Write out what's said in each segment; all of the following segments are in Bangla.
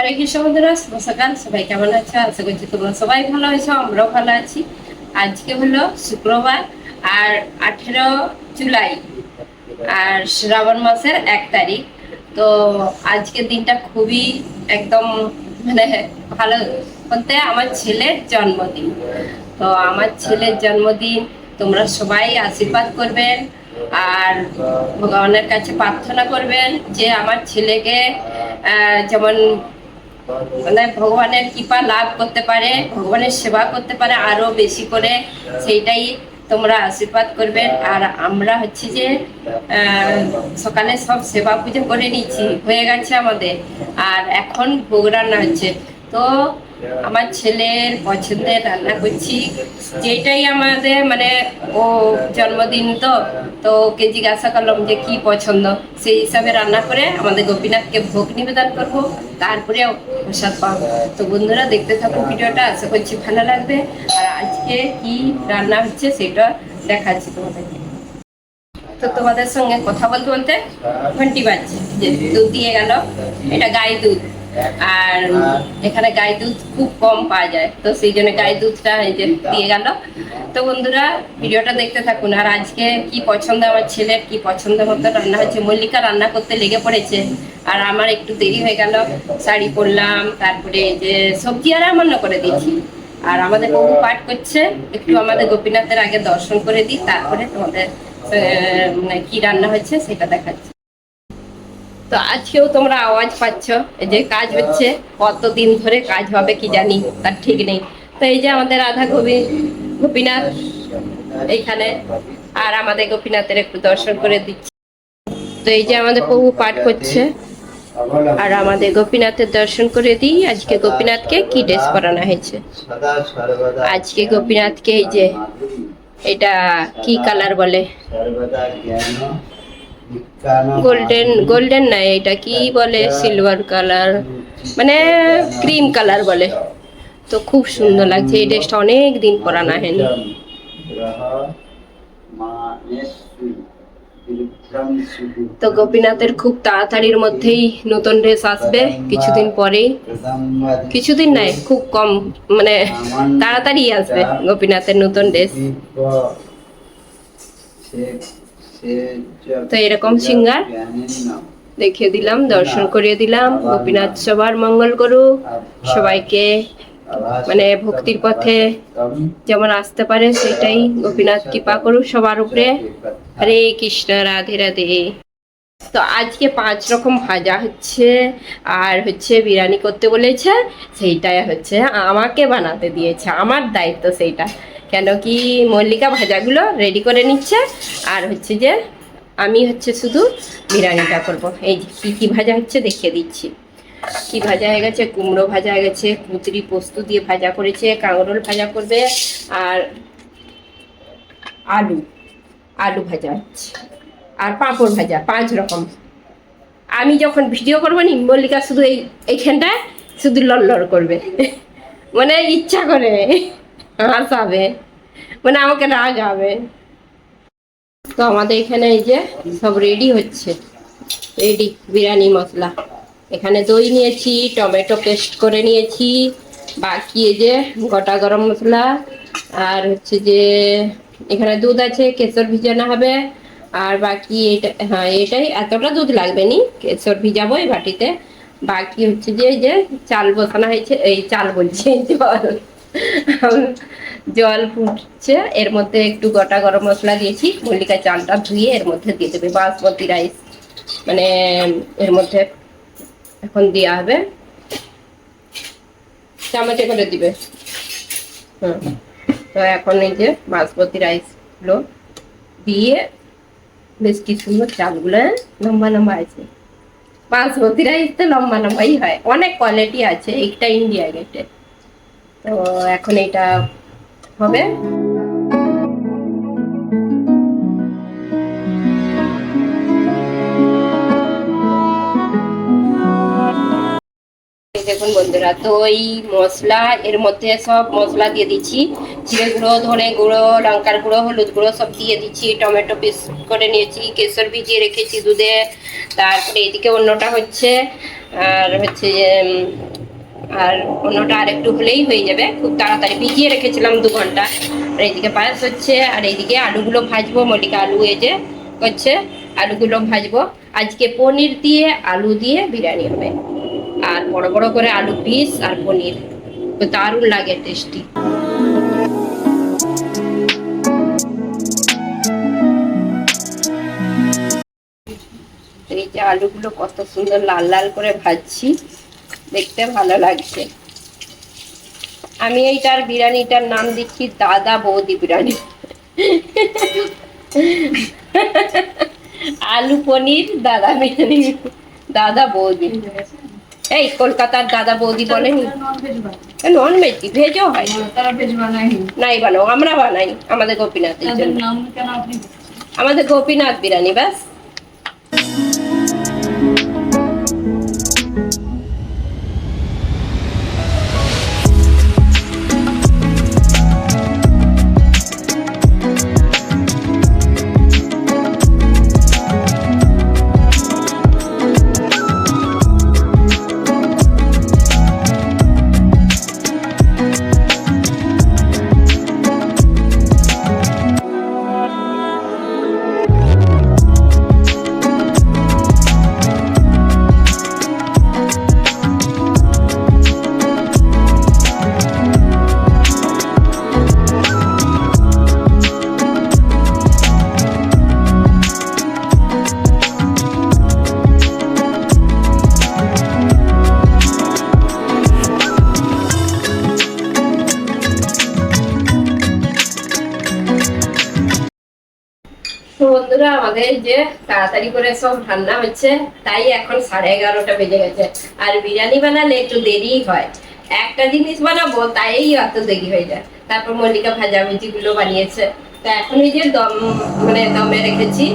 হরে কৃষ্ণ বন্ধুরা সবাই কেমন আছো? আশা করছি তোমরা সবাই ভালো আছো, আমরাও ভালো আছি। আজকে হলো শুক্রবার আর আঠেরো জুলাই আর শ্রাবণ মাসের এক তারিখ। তো আজকের দিনটা খুবই একদম মানে ভালো বলতে আমার ছেলের জন্মদিন। তো আমার ছেলের জন্মদিন, তোমরা সবাই আশীর্বাদ করবেন আর ভগবানের কাছে প্রার্থনা করবেন যে আমার ছেলেকে যেমন মানে ভগবানের কৃপা লাভ করতে পারে, ভগবানের সেবা করতে পারে, আরও বেশি করে সেইটাই তোমরা আশীর্বাদ করবে। আর আমরা হচ্ছে যে সকালে সব সেবা পুজো করে নিচ্ছি হয়ে গেছে আমাদের। আর এখন ভোগ রান্না হচ্ছে। তো আমার ছেলের পছন্দের রান্না করছি। যেটাই আমাদের মানে ও জন্মদিন তো তো ওকে জিজ্ঞাসা করলাম যে কি পছন্দ? সেই হিসাবে রান্না করে আমাদের গোপীনাথকে ভোগ নিবেদন করব, তারপরে প্রসাদ পাবো। তো বন্ধুরা, দেখতে থাকো ভিডিওটা, আশা করছি ভালো লাগবে। আর আজকে কি রান্না হচ্ছে সেটা দেখাচ্ছি তোমাদেরকে। তো তোমাদের সঙ্গে কথা বলতে বলতে ঘন্টি বাজছে, যে দুধ দিয়ে গেল, এটা গাই দুধ। আর এখানে গাই দুধ খুব কম পাওয়া যায়। তো সেই জন্য গাই দুধটা এই যে দিয়ে গেল। তো বন্ধুরা, ভিডিওটা দেখতে থাকুন। আর আজকে কি পছন্দ? আমার ছেলের কি পছন্দ মতো রান্না হচ্ছে মল্লিকা রান্না করতে লেগে পড়েছে। আর আমার একটু দেরি হয়ে গেল। শাড়ি পরলাম, তারপরে যে সবজি আর রান্না করে দিয়েছি। আর আমাদের বহু পাঠ করছে। একটু আমাদের গোপীনাথের আগে দর্শন করে দিই, তারপরে তোমাদের মানে কি রান্না হচ্ছে সেটা দেখাচ্ছি। তো আজকেও তোমরা আওয়াজ পাচ্ছ যে কাজ হচ্ছে, কতদিন ধরে কাজ হবে কি জানি, তার ঠিক নেই। তো এই যে আমাদের রাধা গোপী গোপীনাথ এইখানে, আর আমাদের গোপীনাথের একটু দর্শন করে দিচ্ছি। তো এই যে আমাদের প্রভু পাঠ করছে, আর আমাদের গোপীনাথের দর্শন করে দিই, আজকে গোপীনাথকে কি ড্রেস পরানো হয়েছে? আজকে গোপীনাথকে এই যে, এটা কি কালার বলে? গোল্ডেন গোল্ডেন না এটা কি বলে? সিলভার কালার মানে ক্রিম কালার বলে। তো খুব সুন্দর লাগছে এই ড্রেসটা অনেক দিন পরানো হয়নি তো গোপীনাথের খুব তাড়াতাড়ির মধ্যেই নতুন ড্রেস আসবে কিছুদিন পরেই। কিছুদিন নাই খুব কম মানে তাড়াতাড়ি আসবে গোপীনাথের নতুন ড্রেস তো এরকম সিঙ্গার দেখিয়ে দিলাম, দর্শন করিয়ে দিলাম। গোপীনাথ সবার মঙ্গল করুক। সবাইকে মানে ভক্তির পথে যেমন আসতে পারে সেটাই গোপীনাথ কৃপা করুক সবার উপরে। হরে কৃষ্ণ, রাধে রাধে। তো আজকে পাঁচ রকম ভাজা হচ্ছে, আর হচ্ছে বিরিয়ানি করতে বলেছে, সেইটাই হচ্ছে আমাকে বানাতে দিয়েছে। আমার দায়িত্ব সেইটা। কেন কি মল্লিকা ভাজাগুলো রেডি করে নিচ্ছে। আর হচ্ছে যে আমি হচ্ছে শুধু বিরিয়ানিটা করব। এই যে কী কী ভাজা হচ্ছে দেখিয়ে দিচ্ছি। কি ভাজা হয়ে গেছে? কুমড়ো ভাজা হয়ে গেছে কুচরি পোস্ত দিয়ে ভাজা করেছে, কাঁকরোল ভাজা করবে, আর আলু আলু ভাজা হচ্ছে। আর পাঁপড় ভাজা, পাঁচ রকম। আমি যখন ভিডিও করব নি, মল্লিকা শুধু এই, এইখানটায় শুধু লড় করবে। মানে ইচ্ছা করে। হাসাবে মানে আমাকে রাগাবে। তো আমাদের এখানে এই যে সব রেডি হচ্ছে। রেডি বিরিয়ানি, মশলা। এখানে দই নিয়েছি, টমেটো পেস্ট করে নিয়েছি। বাকি এই যে গোটা গরম মশলা। আর হচ্ছে যে এখানে দুধ আছে, কেশর ভিজানো হবে। আর বাকি এটা হ্যাঁ এটাই এতটা দুধ লাগবে নি, কেশর ভিজাবো এই বাটিতে। বাকি হচ্ছে যে এই যে চাল বসানো হয়েছে, এই চাল বলছি জল জল ফুটছে, এর মধ্যে একটু গোটা গরম মশলা দিয়েছি, মল্লিকা চালটা ধুয়ে এর মধ্যে দিয়ে দেবে, বাসমতি রাইস মানে এর মধ্যে এখন দেওয়া হবে। চামচে করে দিবে। হুম। তো এখন এই যে বাসমতি রাইসগুলো দিয়ে বেশ কি সুন্দর চালগুলো? লম্বা লম্বা আছে। বাসমতি রাইস তো লম্বা লম্বাই হয়, অনেক কোয়ালিটি আছে, একটা ইন্ডিয়া গেটে তো এখন এটা হবে। দেখুন বন্ধুরা, তো এই মশলা, এর মধ্যে সব মশলা দিয়ে দিচ্ছি। জিরে গুঁড়ো, ধনে গুঁড়ো, লঙ্কার গুঁড়ো, হলুদ গুঁড়ো সব দিয়ে দিচ্ছি। টমেটো পিস করে নিয়েছি, কেশর ভিজিয়ে রেখেছি দুধে। তারপরে এদিকে অন্যটা হচ্ছে, আর হচ্ছে আর অন্যটা আর একটু হলেই হয়ে যাবে। খুব তাড়াতাড়ি ভিজিয়ে রেখেছিলাম দু ঘণ্টা। আর এইদিকে পায়েস হচ্ছে, আর এইদিকে আলুগুলো ভাজবো, মল্লিকা আলু এই যে করছে, আলুগুলো ভাজবো। আজকে পনির দিয়ে আলু দিয়ে বিরিয়ানি হবে। আর বড় বড় করে আলু পিস আর পনির। দারুণ লাগে টেস্টি এই যে আলুগুলো কত সুন্দর লাল লাল করে ভাজছি। দেখতে ভালো লাগছে। আমি এইটার বিরিয়ানিটার নাম দিচ্ছি দাদা বৌদি বিরিয়ানি। আলু পনির দাদা বিরিয়ানি দাদা বৌদি। এই কলকাতার দাদা বৌদি বলেনি? নন ভেজ ভেজও হয়। নাই বানাও আমরা বানাই আমাদের গোপীনাথের জন্য। আপনি আমাদের গোপীনাথ বিরিয়ানি ব্যাস। আমাদের যে তাড়াতাড়ি করে সব রান্না হচ্ছে, তাই এখন সাড়ে এগারোটা বেজে গেছে। আর বিরিয়ানি বানালে একটু দেরি হয়। একটা জিনিস বানাবো তাই অত দেরি হয়ে যায়। তারপর মল্লিকা ভাজাভুজি গুলো বানিয়েছে। তো এখন এই যে দম মানে দমে রেখেছি।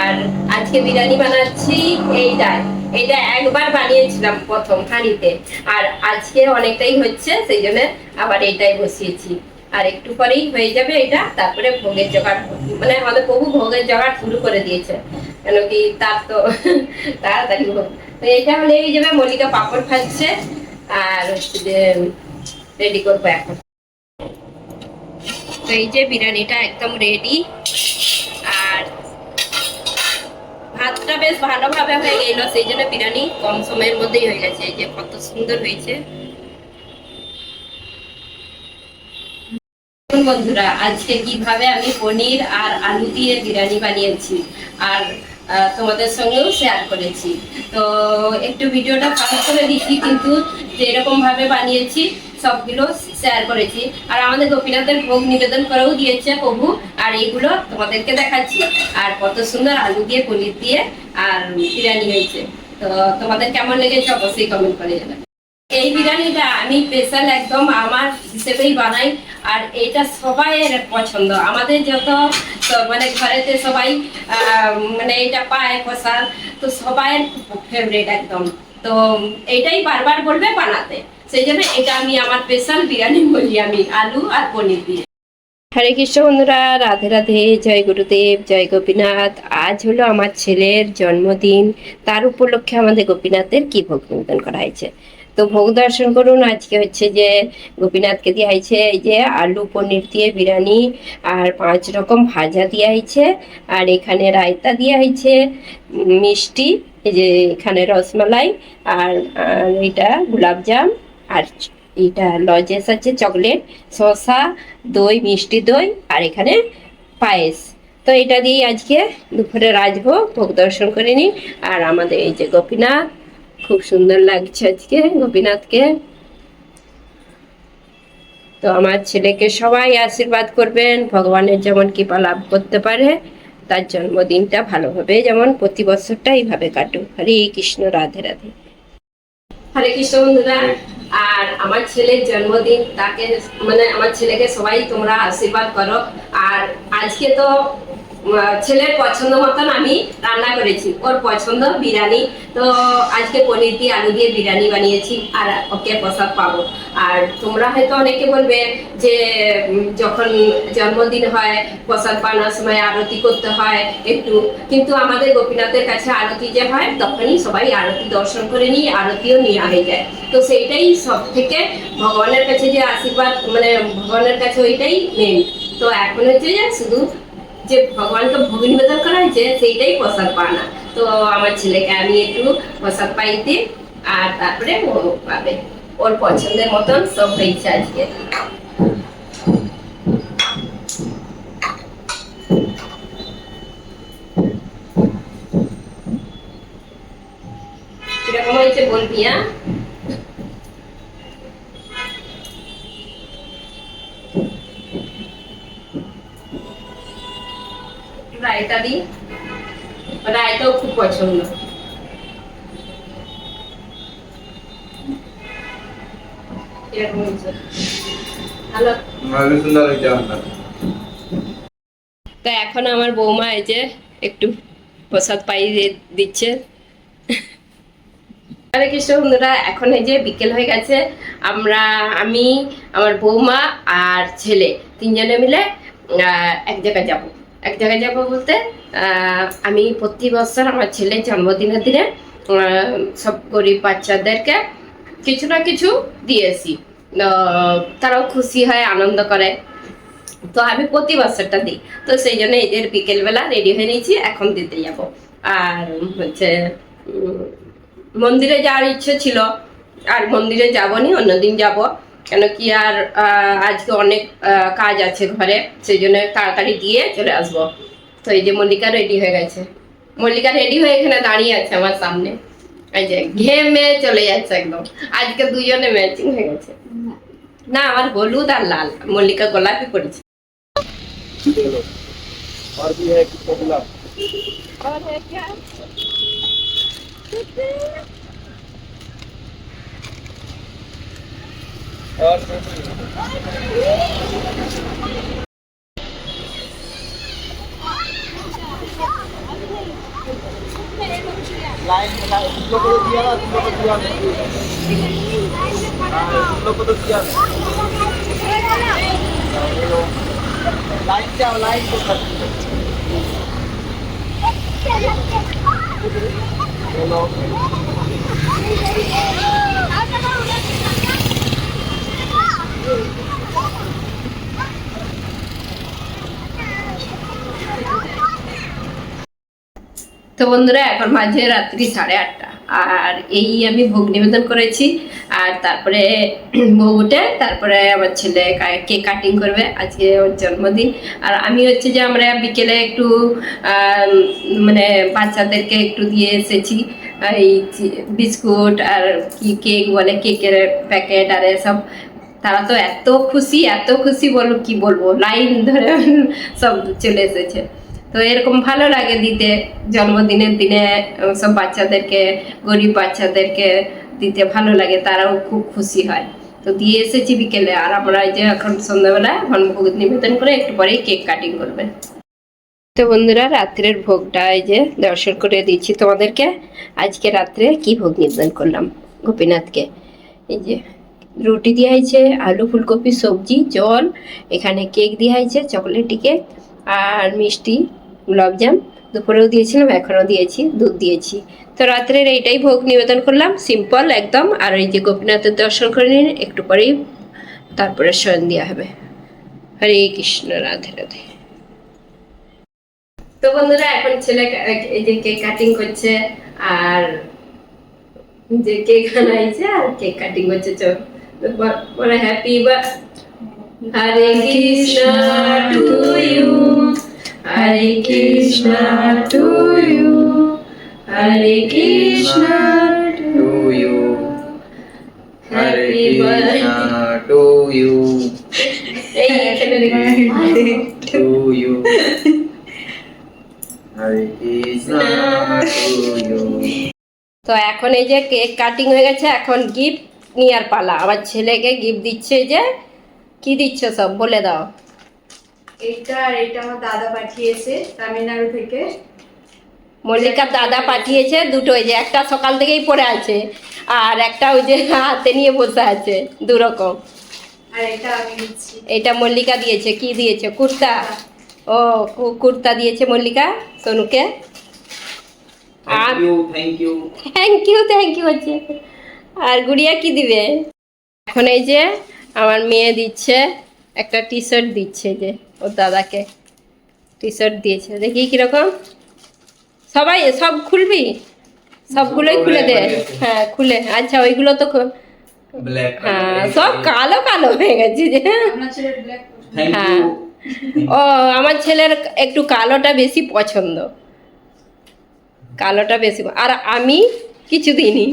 আর আজকে বিরিয়ানি বানাচ্ছি এইটাই এটা একবার বানিয়েছিলাম প্রথম হাঁড়িতে। আর আজকে অনেকটাই হচ্ছে, সেই জন্য আবার এটাই বসিয়েছি। আর একটু পরেই হয়ে যাবে এটা, তারপরে ভোগের জোগাড় মানে আমাদের প্রভু ভোগের জোগাড় শুরু করে দিয়েছে। কেন কি তার তো তাড়াতাড়ি হোক। তো এটা হলে এই যাবে মল্লিকা পাপড় ভাজছে, আর হচ্ছে রেডি করব এখন। তো এই যে বিরিয়ানিটা একদম রেডি আর ভাতটা বেশ ভালোভাবে হয়ে গেল, সেই জন্য বিরিয়ানি কম সময়ের মধ্যেই হয়ে গেছে। এই যে কত সুন্দর হয়েছে। বন্ধুরা, আজকে কীভাবে আমি পনির আর আলু দিয়ে বিরিয়ানি বানিয়েছি আর তোমাদের সঙ্গেও শেয়ার করেছি। তো একটু ভিডিওটা ভালো করে দিচ্ছি, কিন্তু যেরকম ভাবে বানিয়েছি, সবগুলো শেয়ার করেছি। আর আমাদের গোপীনাথের ভোগ নিবেদন করেও দিয়েছে প্রভু, আর এইগুলো তোমাদেরকে দেখাচ্ছি। আর কত সুন্দর আলু দিয়ে পনির দিয়ে আর বিরিয়ানি হয়েছে। তো তোমাদের কেমন লেগেছে অবশ্যই কমেন্ট করে জানাবে। এই বিরিয়ানিটা আমি স্পেশাল একদম আমার হিসেবেই বানাই, আর এটা সবাইয়ের পছন্দ। আমাদের যত মানে ঘরেতে সবাই মানে এটা পায় প্রসাদ, তো সবাইয়ের ফেভারিট একদম। তো এইটাই বারবার বলবে বানাতে। সেই জন্য এটা আমি আমার স্পেশাল বিরিয়ানি বলি আমি, আলু আর পনির দিয়ে। হরে কৃষ্ণ বন্ধুরা, রাধে রাধে, জয় গুরুদেব, জয় গোপীনাথ। আজ হলো আমার ছেলের জন্মদিন। তার উপলক্ষে আমাদের গোপীনাথের কি ভোগ নিবেদন করা হয়েছে? তো ভোগ দর্শন করুন। আজকে হচ্ছে যে গোপীনাথকে দেওয়া হয়েছে এই যে আলু পনির দিয়ে বিরিয়ানি আর পাঁচ রকম ভাজা দেওয়া হয়েছে। আর এখানে রায়তা দেওয়া হয়েছে মিষ্টি, এই যে এখানে রসমালাই আর এটা গোলাপজাম আর এইটা লজেস আছে চকলেট, শসা, দই, মিষ্টি দই আর এখানে পায়েস। তো এটা দিয়েই আজকে দুপুরে রাজভোগ, ভোগ দর্শন করে নিই। আর আমাদের এই যে গোপীনাথ খুব সুন্দর লাগছে আজকে গোপীনাথকে। তো আমার ছেলেকে সবাই আশীর্বাদ করবেন ভগবানের যেমন কৃপা লাভ করতে পারে তার জন্মদিনটা ভালোভাবে যেমন প্রতি বছরটা এইভাবে কাটুক। হরে কৃষ্ণ রাধে রাধে। হরে কৃষ্ণ বন্ধুরা আর আমার ছেলের জন্মদিন তাকে মানে আমার ছেলেকে সবাই তোমরা আশীর্বাদ করো। আর আজকে তো ছেলের পছন্দ মতন আমি রান্না করেছি। ওর পছন্দ বিরিয়ানি। তো আজকে পনির দিয়ে আলু দিয়ে বিরিয়ানি বানিয়েছি আর ওকে প্রসাদ পাবো। আর তোমরা হয়তো অনেকে বলবে যে যখন জন্মদিন হয়, প্রসাদ পাওয়ার সময় আরতি করতে হয় একটু। কিন্তু আমাদের গোপীনাথের কাছে আরতি যে হয়, তখনই সবাই আরতি দর্শন করে নিয়ে আরতিও নিয়ে হয়ে যায়। তো সেইটাই সব থেকে ভগবানের কাছে যে আশীর্বাদ মানে ভগবানের কাছে ওইটাই মেন তো এখন হচ্ছে যে শুধু যে ভগবানকে ভোগ নিবেদন করা হয়েছে, সেইটাই প্রসাদ পানা তো আমার ছেলেকে আমি একটু প্রসাদ পাইতে আর তারপরে ও পাবে। ওর পছন্দের মতন সব হয়েছে আজকে। কীরকম হয়েছে বলবি হ্যাঁ রায়তা দিই রায়তাও খুব পছন্দ। কীরকম ভালো। ভালো সুন্দর হয়েছে তো এখন আমার বৌমা এই যে একটু প্রসাদ পাইয়ে দিচ্ছে। হরে কৃষ্ণ বন্ধুরা এখন এই যে বিকেল হয়ে গেছে। আমরা আমি আমার বৌমা আর ছেলে তিনজনে মিলে আহ, এক জায়গায় যাব। এক জায়গায় যাব বলতে আমি প্রতি বছর আমার ছেলের জন্মদিনের দিনে সব গরিব বাচ্চাদেরকে কিছু না কিছু দিয়েছি। তারাও খুশি হয়, আনন্দ করে। তো আমি প্রতি বছরটা দিই। তো সেই জন্য এদের বিকেলবেলা রেডি হয়ে নিয়েছি, এখন দিতে যাব। আর হচ্ছে মন্দিরে যাওয়ার ইচ্ছে ছিল। আর মন্দিরে যাবনি অন্যদিন যাব। কেন কি আর আহ, আজকে অনেক আহ, কাজ আছে ঘরে সেই জন্য তাড়াতাড়ি দিয়ে চলে আসবো তো এই যে মল্লিকা রেডি হয়ে গেছে মল্লিকা রেডি হয়ে এখানে দাঁড়িয়ে আছে আমার সামনে এই যে ঘেমে চলে যাচ্ছে একদম আজকে দুজনে ম্যাচিং হয়ে গেছে না আমার হলুদ আর লাল মল্লিকা গোলাপি পরেছে और भी है कि प्रॉब्लम और है क्या লাইন লোকদের দিয়া লোকদের দিয়া লোকদের দিয়া লাইন যাও লাইন কোথায় হ্যালো তো বন্ধুরা, এখন মাঝে রাত্রি সাড়ে আটটা। আর এই আমি ভোগ নিবেদন করেছি। আর তারপরে বউ উঠে, তারপরে আমার ছেলে কেক কাটিং করবে, আজকে ওর জন্মদিন। আর আমি হচ্ছে যে আমরা বিকেলে একটু মানে বাচ্চাদেরকে একটু দিয়ে এসেছি। এই বিস্কুট আর কি কেক বলে, কেকের প্যাকেট আর এসব তারা তো এত খুশি এত খুশি বলব কি বলব? লাইন ধরে সব চলে এসেছে। তো এরকম ভালো লাগে দিতে। জন্মদিনের দিনে সব বাচ্চাদেরকে, গরিব বাচ্চাদেরকে দিতে ভালো লাগে, তারাও খুব খুশি হয়। তো দিয়ে এসেছি বিকেলে, আর আমরা এই যে এখন সন্ধ্যাবেলা এখন ভোগ নিবেদন করে একটু পরেই কেক কাটিং করবে। তো বন্ধুরা, রাত্রের ভোগটা এই যে দর্শন করে দিচ্ছি তোমাদেরকে। আজকে রাত্রে কি ভোগ নিবেদন করলাম গোপীনাথকে? এই যে রুটি দেওয়া হয়েছে আলু, ফুলকপি, সবজি, জল, এখানে কেক দেওয়া হয়েছে চকলেটি কেক আর মিষ্টি গোলাপজাম দুপুরেও দিয়েছিলাম, এখনও দিয়েছি, দুধ দিয়েছি। তো রাত্রের এইটাই ভোগ নিবেদন করলাম, সিম্পল, একদম, আর এই যে গোপীনাথের দর্শন করে নিন, একটু পরেই তারপরে দেওয়া হবে। হরে কৃষ্ণ, রাধে রাধে। তো বন্ধুরা, এখন ছেলে এই যে কেক কাটিং করছে, আর যে কেক আনাইছে আর কেক কাটিং করছে চো বলে হ্যাপি বা Hare Krishna to you Hare Krishna to you Hare Krishna to you. Hare Krishna to you. To you. Hare Krishna to you. তো এখন এই যে কেক কাটিং হয়ে গেছে এখন গিফট নেওয়ার পালা। আমার ছেলেকে গিফট দিচ্ছে যে কি দিচ্ছ সব? বলে দাও। এইটা আর এটা আমার দাদা পাঠিয়েছে তামিলনাড়ু থেকে। মল্লিকার দাদা পাঠিয়েছে দুটো ওই যে একটা সকাল থেকেই পড়ে আছে আর একটা ওই যে হাতে নিয়ে বসে আছে দু রকম আর এটা আমি দিচ্ছি এটা মল্লিকা দিয়েছে কি দিয়েছে? কুর্তা। ও কুর্তা দিয়েছে মল্লিকা সোনুকে। আর thank you thank you thank you thank you হচ্ছে আর গুড়িয়া কি দিবে? এখন এই যে আমার মেয়ে দিচ্ছে একটা টি শার্ট দিচ্ছে যে। ওর দাদাকে টি শার্ট দিয়েছে। দেখি কীরকম। সবাই সব খুলবি? সবগুলোই খুলে দে। হ্যাঁ খুলে। আচ্ছা ওইগুলো তো হ্যাঁ সব কালো কালো হয়ে গেছে যে। হ্যাঁ। ও আমার ছেলের একটু কালোটা বেশি পছন্দ। কালোটা বেশি আর আমি কিছু দিইনি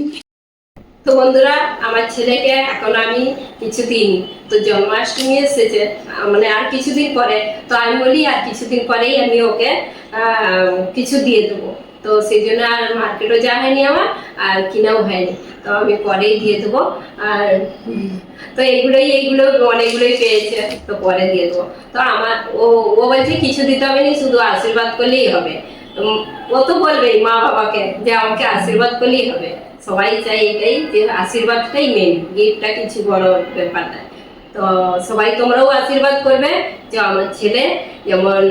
তো বন্ধুরা, আমার ছেলেকে এখন আমি কিছু দিইনি তো জন্মাষ্টমী এসেছে মানে আর কিছুদিন পরে, তো আমি বলি আর কিছুদিন পরেই আমি ওকে কিছু দিয়ে দেবো। তো সেই জন্য আর মার্কেটও যাওয়া হয়নি আমার, আর কিনাও হয়নি। তো আমি পরেই দিয়ে দেবো, আর তো এইগুলোই, এইগুলো অনেকগুলোই পেয়েছে, তো পরে দিয়ে দেবো। তো আমার, ও ও বলছে কিছু দিতে হবে না, শুধু আশীর্বাদ করলেই হবে। ও তো বলবেই মা বাবাকে যে আমাকে আশীর্বাদ করলেই হবে। সবাই চাই এটাই যে আশীর্বাদটাই মেন গিফটটা কিছু বড় ব্যাপার না। তো সবাই তোমরাও আশীর্বাদ করবে যে আমার ছেলে যেমন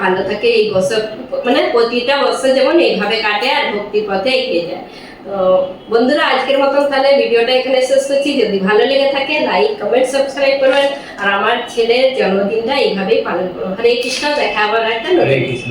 ভালো থাকে এই বছর মানে প্রতিটা বছর যেমন এইভাবে কাটে আর ভক্তির পথে এগিয়ে যায়। তো বন্ধুরা, আজকের মতন তাহলে ভিডিওটা এখানে শেষ করছি। যদি ভালো লেগে থাকে লাইক কমেন্ট সাবস্ক্রাইব করবেন। আর আমার ছেলের জন্মদিনটা এইভাবেই পালন করুন হরে কৃষ্ণ, দেখা আবার একটা হরে কৃষ্ণ।